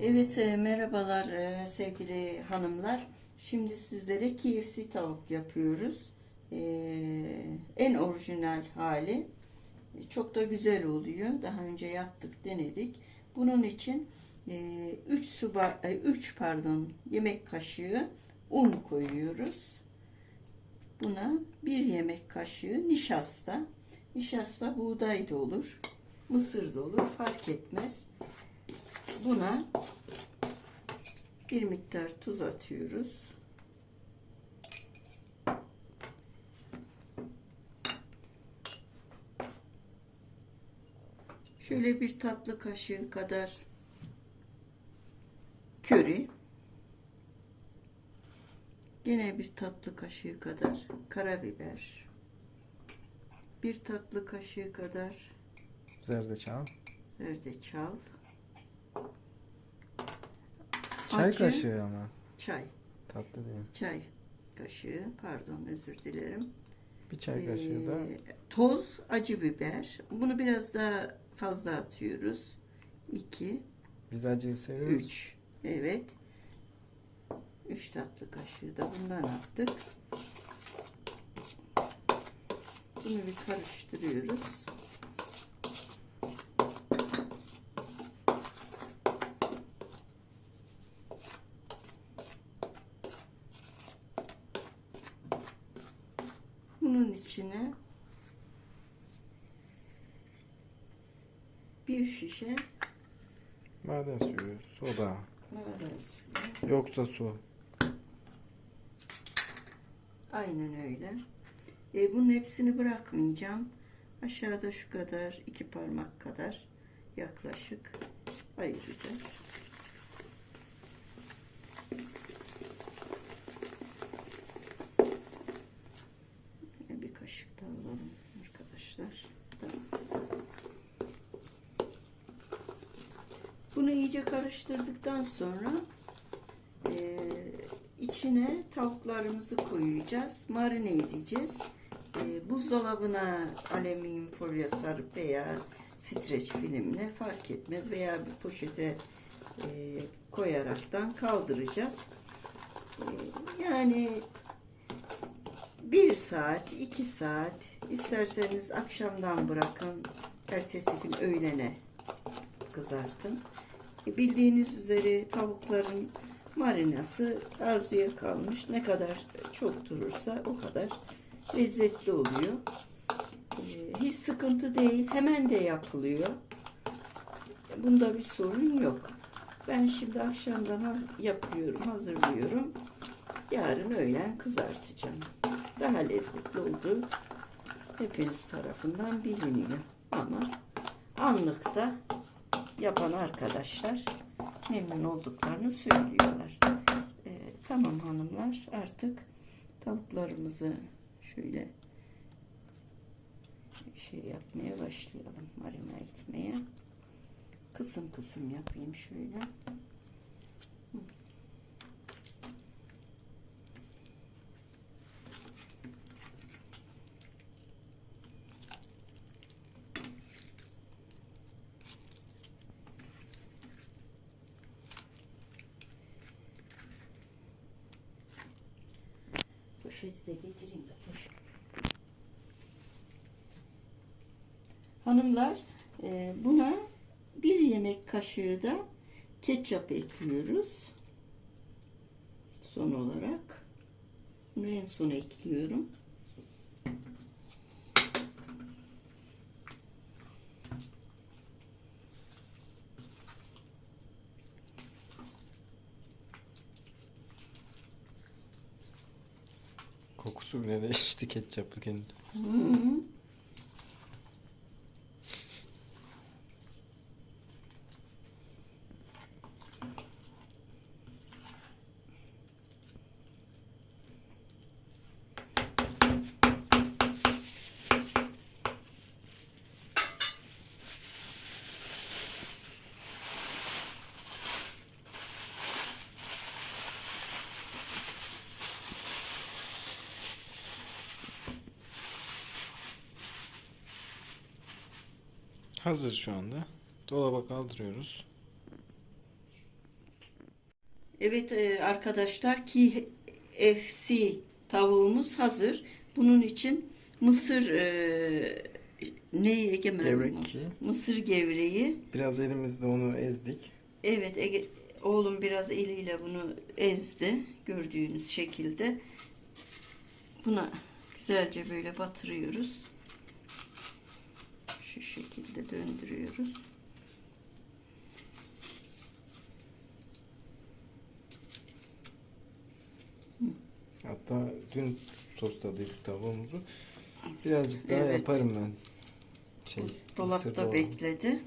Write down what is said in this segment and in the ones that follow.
Evet, e, merhabalar e, sevgili hanımlar. Şimdi sizlere KFC tavuk yapıyoruz. E, en orijinal hali. E, Çok da güzel oluyor. Daha önce yaptık, denedik. Bunun için 3 su ba- 3 pardon yemek kaşığı un koyuyoruz. Buna bir yemek kaşığı nişasta. Nişasta buğday da olur, mısır da olur, fark etmez. Buna bir miktar tuz atıyoruz. Şöyle bir tatlı kaşığı kadar köri. Gene bir tatlı kaşığı kadar karabiber. Bir tatlı kaşığı kadar Zerdeçal. zerdeçal. Çay Acı. kaşığı ama. Çay. Tatlı değil. Çay kaşığı. Pardon özür dilerim. Bir çay kaşığı da Ee, toz acı biber. Bunu biraz daha fazla atıyoruz. 2, biz acıyı seviyoruz. 3. Evet. 3 tatlı kaşığı da bundan attık. Bunu bir karıştırıyoruz. Bunun içine bir şişe Maden suyu, soda. maden suyu. Yoksa su. Aynen öyle. E, bunun hepsini bırakmayacağım. Aşağıda şu kadar, iki parmak kadar yaklaşık ayıracağız. Bir kaşık daha alalım arkadaşlar. Tamam. Bunu iyice karıştırdıktan sonra e, içine tavuklarımızı koyacağız. Marine edeceğiz. E, buzdolabına alüminyum folyo sarıp veya streç filmle fark etmez veya bir poşete e, koyaraktan kaldıracağız. E, yani bir saat, iki saat isterseniz akşamdan bırakın. Ertesi gün öğlene kızartın. E, Bildiğiniz üzere tavukların marinası arzuya kalmış. Ne kadar çok durursa o kadar lezzetli oluyor. E, Hiç sıkıntı değil. Hemen de yapılıyor. Bunda bir sorun yok. Ben şimdi akşamdan haz- yapıyorum, hazırlıyorum. Yarın öğlen kızartacağım. Daha lezzetli olduğu hepiniz tarafından biliniyor. Ama anlıkta yapan arkadaşlar memnun olduklarını söylüyorlar. Ee, tamam hanımlar artık tavuklarımızı şöyle şey yapmaya başlayalım. Marine etmeye. Kısım kısım yapayım şöyle. Poşeti de getireyim de poşet. Hanımlar e, buna bir yemek kaşığı da ketçap ekliyoruz. Son olarak. Bunu en son ekliyorum. Kokusu bile değişti ketçaplı kendi. Hazır şu anda. Dolaba kaldırıyoruz. Evet e, arkadaşlar KFC tavuğumuz hazır. Bunun için mısır e, neyi egemen? Gevrek. Mısır gevreği. Biraz elimizde onu ezdik. Evet Ege, oğlum biraz eliyle bunu ezdi. Gördüğünüz şekilde. Buna güzelce böyle batırıyoruz. Şu şekilde döndürüyoruz. Hatta dün tostladıydık tavuğumuzu. Birazcık daha Evet. yaparım ben. Şey, Dolapta bekledi.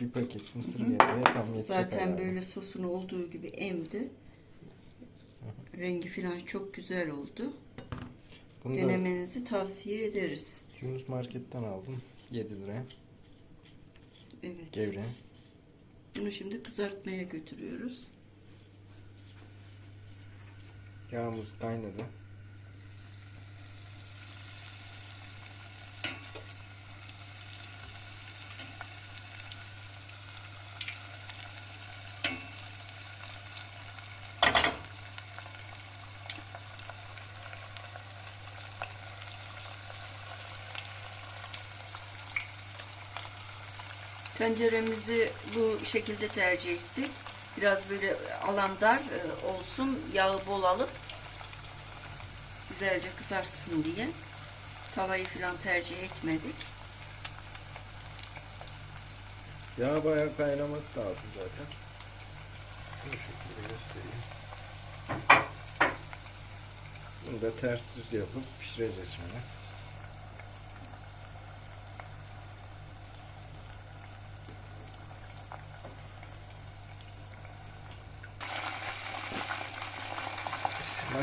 Bir paket mısır gevreği tam yetecek Zaten herhalde. böyle sosunu olduğu gibi emdi. Rengi falan çok güzel oldu. Bunu Denemenizi tavsiye ederiz. Yunus Market'ten aldım. 7 liraya. Evet. Gevreği. Bunu şimdi kızartmaya götürüyoruz. Yağımız kaynadı. Tenceremizi bu şekilde tercih ettik. Biraz böyle alan dar e, olsun, yağı bol alıp güzelce kızarsın diye. Tavayı falan tercih etmedik. Yağ bayağı kaynaması lazım zaten. Bu şekilde göstereyim. Bunu da ters düz yapıp pişireceğiz şimdi.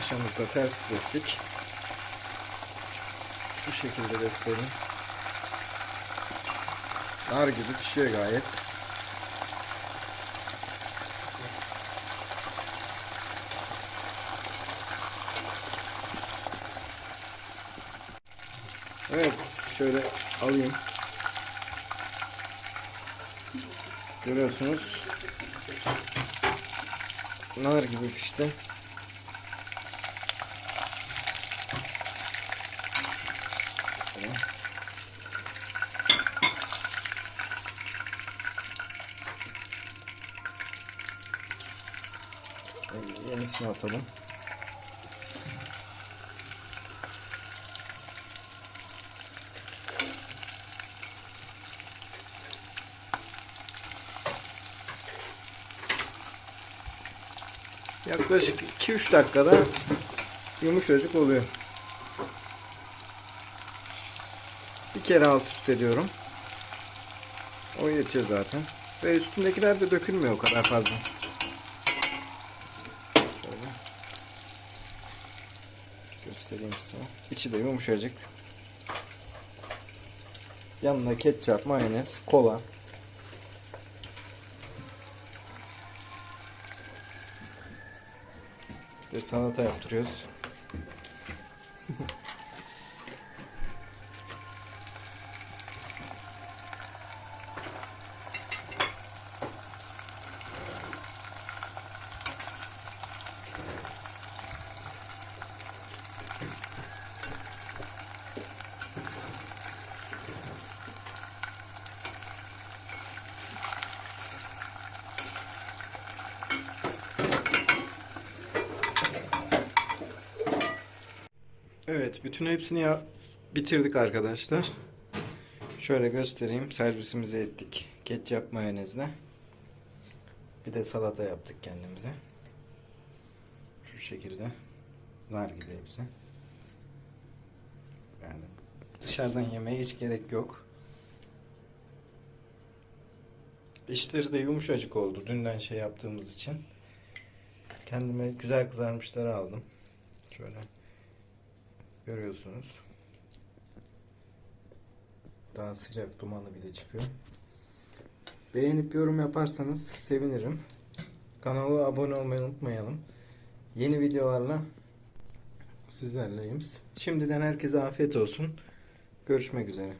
Maşamızda ters düz ettik. Şu şekilde göstereyim. Nar gibi pişiyor gayet. Evet, şöyle alayım. Görüyorsunuz. Nar gibi pişti. Şöyle. Ee, Yenisini atalım. Yaklaşık 2-3 dakikada yumuşacık oluyor. Bir kere alt üst ediyorum. O yetiyor zaten. Ve üstündekiler de dökülmüyor o kadar fazla. Şöyle. Göstereyim size. İçi de yumuşacık. Yanına ketçap, mayonez, kola. De salata yaptırıyoruz. Evet, bütün hepsini ya bitirdik arkadaşlar. Şöyle göstereyim. Servisimizi ettik. Ketçap mayonezle. Bir de salata yaptık kendimize. Şu şekilde. Nar gibi hepsi. Yani dışarıdan yemeye hiç gerek yok. İçleri de yumuşacık oldu. Dünden şey yaptığımız için. Kendime güzel kızarmışları aldım. Şöyle. Görüyorsunuz. Daha sıcak dumanı bile çıkıyor. Beğenip yorum yaparsanız sevinirim. Kanala abone olmayı unutmayalım. Yeni videolarla sizlerleyiz. Şimdiden herkese afiyet olsun. Görüşmek üzere.